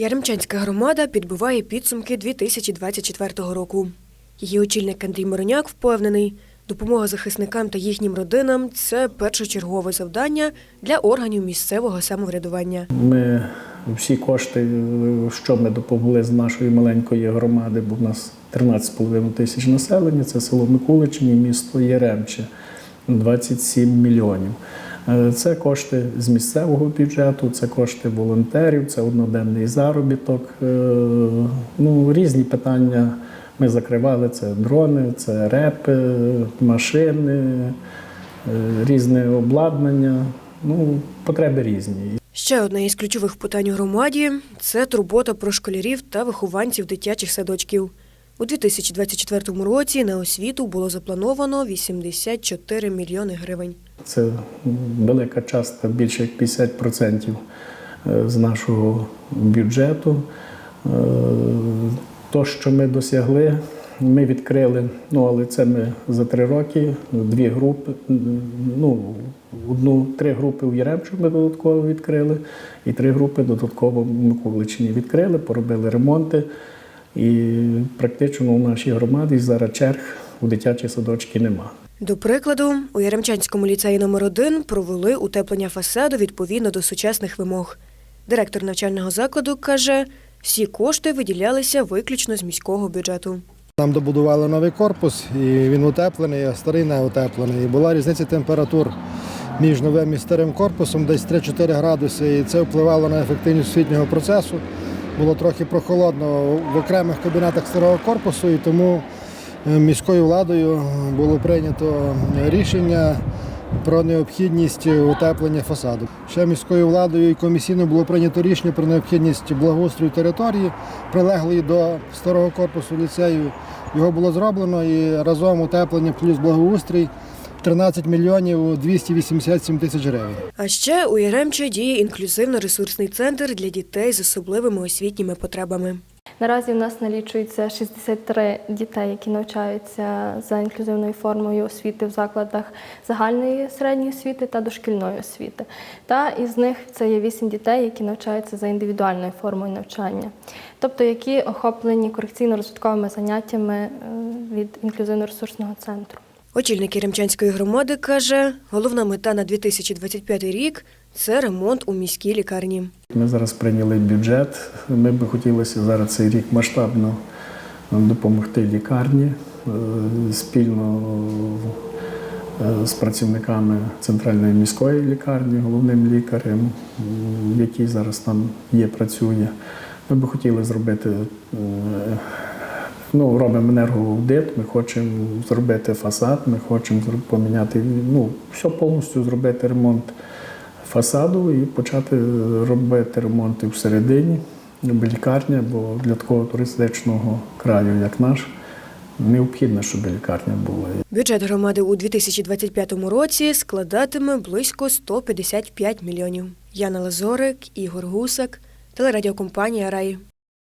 Яремчанська громада підбиває підсумки 2024 року. Її очільник Андрій Мороняк впевнений, допомога захисникам та їхнім родинам це першочергове завдання для органів місцевого самоврядування. Ми всі кошти, що ми допомогли з нашої маленької громади, бо в нас 13,5 тисяч населення, це село Микуличині, місто Яремче, 27 мільйонів. Е, Це кошти з місцевого бюджету, це кошти волонтерів, це одноденний заробіток. Е, Ну, різні питання ми закривали. Це дрони, це репи, машини, е, різне обладнання. Ну, потреби різні. Ще одне із ключових питань у громаді це турбота про школярів та вихованців дитячих садочків. У 2024 році на освіту було заплановано 84 мільйони гривень. Це велика частка, більше як 50% з нашого бюджету. Е, То, що ми досягли, ми відкрили, ну але це ми за три роки, дві групи, ну, одну, три групи в Яремчу ми додатково відкрили, і три групи додатково в Миколичині відкрили, поробили ремонти. І практично у нашій громаді зараз черг у дитячі садочки нема. До прикладу, у Яремчанському ліцеї номер 1 провели утеплення фасаду відповідно до сучасних вимог. Директор навчального закладу каже, всі кошти виділялися виключно з міського бюджету. Нам добудували новий корпус, і він утеплений, а старий не утеплений. І була різниця температур між новим і старим корпусом, десь 3-4 градуси, і це впливало на ефективність освітнього процесу. Було трохи прохолодно в окремих кабінетах старого корпусу, і тому е, міською владою було прийнято рішення про необхідність утеплення фасаду. Ще міською владою і комісійно було прийнято рішення про необхідність благоустрою території, прилеглої до старого корпусу ліцею. Його було зроблено і разом утеплення плюс благоустрій 13 мільйонів 287 тисяч гривень. А ще у Яремче діє інклюзивно-ресурсний центр для дітей з особливими освітніми потребами. Наразі в нас налічується 63 дітей, які навчаються за інклюзивною формою освіти в закладах загальної середньої освіти та дошкільної освіти. Та із них це є 8 дітей, які навчаються за індивідуальною формою навчання, тобто які охоплені корекційно-розвитковими заняттями е, від інклюзивно-ресурсного центру. Очільник Яремчанської громади каже, головна мета на 2025 рік це ремонт у міській лікарні. Ми зараз прийняли бюджет. Ми би хотілося зараз цей рік масштабно допомогти лікарні е, спільно е, з працівниками центральної міської лікарні, головним лікарем, який зараз там є, працює. Ми би хотіли зробити. Ну, робимо енергоаудит, ми хочемо зробити фасад, ми хочемо поміняти, ну, все повністю зробити ремонт фасаду і почати робити ремонти всередині, в лікарня, бо для такого туристичного краю, як наш, необхідно, щоб лікарня була. Бюджет громади у 2025 році складатиме близько 155 мільйонів. Яна Лазорик, Ігор Гусак, телерадіокомпанія Рай.